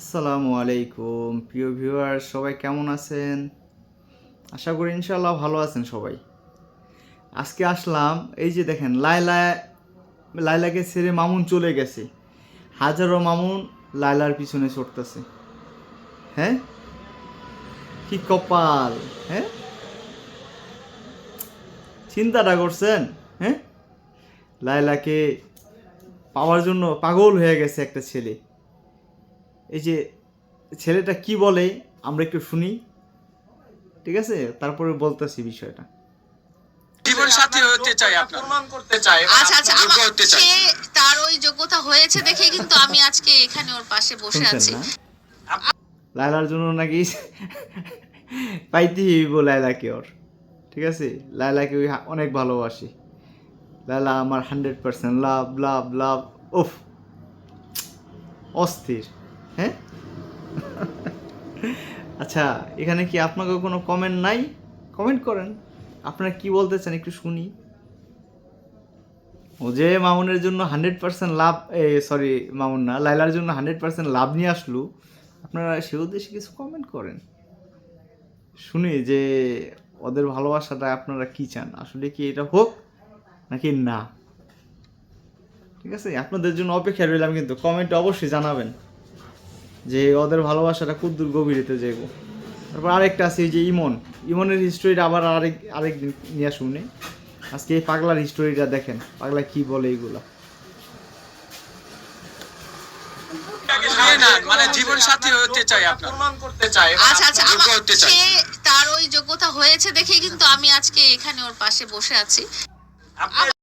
আসসালামু আলাইকুম। প্রিয় ভিউয়ার, সবাই কেমন আছেন? আশা করি ইনশাল্লাহ ভালো আছেন সবাই। আজকে আসলাম, এই যে দেখেন লাইলা লাইলাকে ছেড়ে মামুন চলে গেছে। হাজারো মামুন লাইলার পিছনে ছুটতেছে। হ্যাঁ? কি কপাল হ্যাঁ? চিন্তাটা করছেন হ্যাঁ? লাইলাকে পাওয়ার জন্য পাগল হয়ে গেছে একটা ছেলে। এই যে ছেলেটা কি বলে আমরা একটু শুনি। ঠিক আছে? তারপরে বলতেছি বিষয়টা। জীবন সাথী হতে চাই আপনার। প্রমাণ করতে চাই। আচ্ছা আচ্ছা হতে চাই। তার ওই যোগ্যতা হয়েছে দেখে কিন্তু আমি আজকে এখানে ওর পাশে বসে আছি। লায়লার জন্য নাকি পাইতে হইব লায়লাকে ওর। ঠিক আছে? লায়লাকে ওই অনেক ভালোবাসি। লায়লা আমার হান্ড্রেড পার্সেন্ট লাভ লাভ লাভ উফ। অস্থির। হ্যাঁ? আচ্ছা এখানে কি আপনাকে কোনো কমেন্ট নাই? কমেন্ট করেন। আপনারা কি বলতে চান একটু শুনি। ও যে মামুনের জন্য hundred percent love sorry Mamun না লাইলার জন্য হান্ড্রেড পার্সেন্ট লাভ নিয়ে আসলো। আপনারা সে উদ্দেশ্যে কিছু কমেন্ট করেন। শুনি যে ওদের ভালোবাসাটা আপনারা কি চান? আসলে কি এটা হোক নাকি না? ঠিক আছে? আপনাদের জন্য অপেক্ষা রইলাম কিন্তু কমেন্ট অবশ্যই জানাবেন। যে ওদের ভালোবাসাটা কদ্দূর গভীরেতে যাইব। তারপর আরেকটা আছে যে ইমন। ইমনের হিস্টোরিটা আবার আরেক আরেক দিন নিয়ে শুনে আজকে এই পাগলার হিস্টোরিটা দেখেন পাগলা কি বলে এইগুলা। মানে জীবন সাথী হতে চাই আপনার। প্রমাণ করতে চাই আচ্ছা আচ্ছা আমার সে তার ওই যোগ্যতা হয়েছে দেখে কিন্তু আমি আজকে এখানে ওর পাশে বসে আছি। আপনি